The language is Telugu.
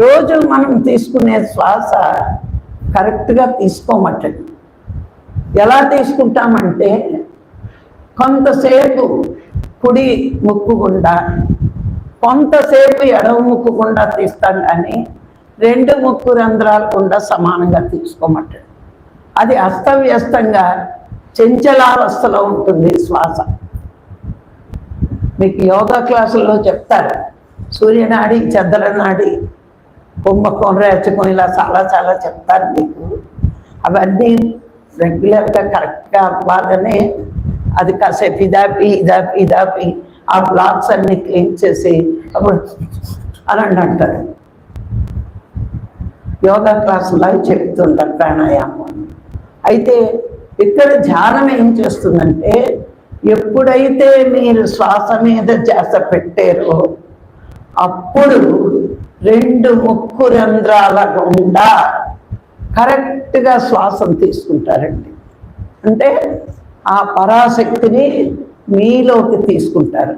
రోజు మనం తీసుకునే శ్వాస కరెక్ట్గా తీసుకోమట్టండి ఎలా తీసుకుంటామంటే కొంతసేపు కుడి ముక్కు గుండా కొంతసేపు ఎడవ ముక్కు గుండా తీస్తాం కానీ రెండు ముక్కు రంధ్రాలు గుండా సమానంగా తీసుకోమంటాడు అది అస్తవ్యస్తంగా చెంచలావస్థలో ఉంటుంది శ్వాస. మీకు యోగా క్లాసుల్లో చెప్తారు సూర్యనాడి చంద్రనాడి కుంభకోణ రేచకం ఇలా చాలా చాలా చెప్తారు మీకు. అవన్నీ రెగ్యులర్గా కరెక్ట్గా అవ్వాలనే అది కాసేపు ఇదాపి ఇదాపి ఇదాపి ఆ బ్లాక్స్ అన్ని క్లీన్ చేసి అప్పుడు అని అంటారు. యోగా క్లాసులో చెప్తుంటారు ప్రాణాయామం. అయితే ఇక్కడ ధ్యానం ఏం చేస్తుందంటే ఎప్పుడైతే మీరు శ్వాస మీద చేస పెట్టారో అప్పుడు రెండు ముక్కు రంధ్రాల గుండా కరెక్ట్గా శ్వాసం తీసుకుంటారండి. అంటే ఆ పరాశక్తిని మీలోకి తీసుకుంటారు.